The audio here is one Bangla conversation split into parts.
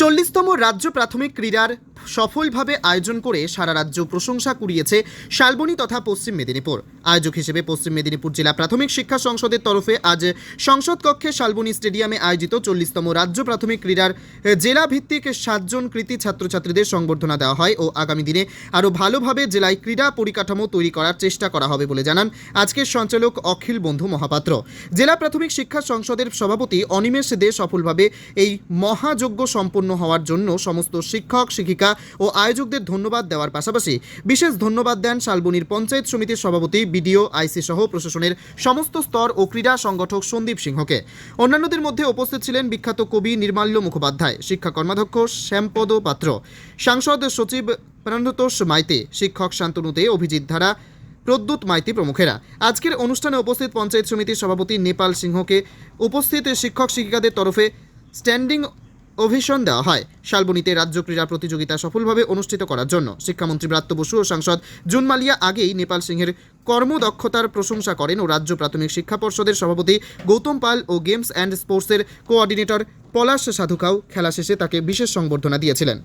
চল্লিশতম রাজ্য প্রাথমিক ক্রীড়ার সফলভাবে আয়োজন করে সারা রাজ্য প্রশংসা কুড়িয়েছে শালবনী তথা পশ্চিম মেদিনীপুর। আয়োজক হিসেবে পশ্চিম মেদিনীপুর জেলা প্রাথমিক শিক্ষা সংসদের তরফে আজ সংসদ কক্ষে শালবনী স্টেডিয়ামে আয়োজিত চল্লিশতম রাজ্য প্রাথমিক ক্রীড়ার জেলা ভিত্তিক সাতজন কৃতি ছাত্রছাত্রীদের সংবর্ধনা দেওয়া হয় ও আগামী দিনে আরও ভালোভাবে জেলায় ক্রীড়া পরিকাঠামো তৈরি করার চেষ্টা করা হবে বলে জানান আজকের সঞ্চালক অখিল বন্ধু মহাপাত্র। জেলা প্রাথমিক শিক্ষা সংসদের সভাপতি অনিমেষ দে সফলভাবে এই মহাযজ্ঞ সম্পন্ন হওয়ার জন্য সমস্ত শিক্ষক, শিক্ষিকা ও আয়োজকদের ধন্যবাদ দেওয়ার পাশাপাশি বিশেষ ধন্যবাদ দেন শালবনির পঞ্চায়েত সমিতির সভাপতি বিডিও, আইসি সহ প্রশাসনের সমস্ত স্তর ও ক্রীড়া সংগঠক সন্দীপ সিংহকে। অন্যান্যদের মধ্যে উপস্থিত ছিলেন বিখ্যাত কবি নির্মাল্য মুখোপাধ্যায়, শিক্ষা কর্মাধ্যক্ষ শ্যামপদ পাত্র, সাংসদ সচিব প্রাণতোষ মাইতে, শিক্ষক শান্তনুতে অভিজিৎ ধারা, প্রদ্যুৎ মাইতি প্রমুখেরা। আজকের অনুষ্ঠানে উপস্থিত পঞ্চায়েত সমিতির সভাপতি নেপাল সিংহকে উপস্থিত শিক্ষক শিক্ষিকাদের তরফে স্ট্যান্ডিং অভিশন দেওয়া হয়। শালবনীতে রাজ্য ক্রীড়া প্রতিযোগিতা সফলভাবে অনুষ্ঠিত করার জন্য শিক্ষামন্ত্রী ব্রাত্য বসু ও সাংসদ জুন মালিয়া আগেই নেপাল সিংহের কর্মদক্ষতার প্রশংসা করেন ও রাজ্য প্রাথমিক শিক্ষা পর্ষদের সভাপতি গৌতম পাল ও গেমস অ্যান্ড স্পোর্টসের কোঅর্ডিনেটর পলাশ সাধুকাও খেলা শেষে তাকে বিশেষ সংবর্ধনা দিয়েছিলেন।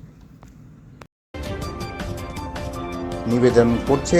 নিবেদন করছে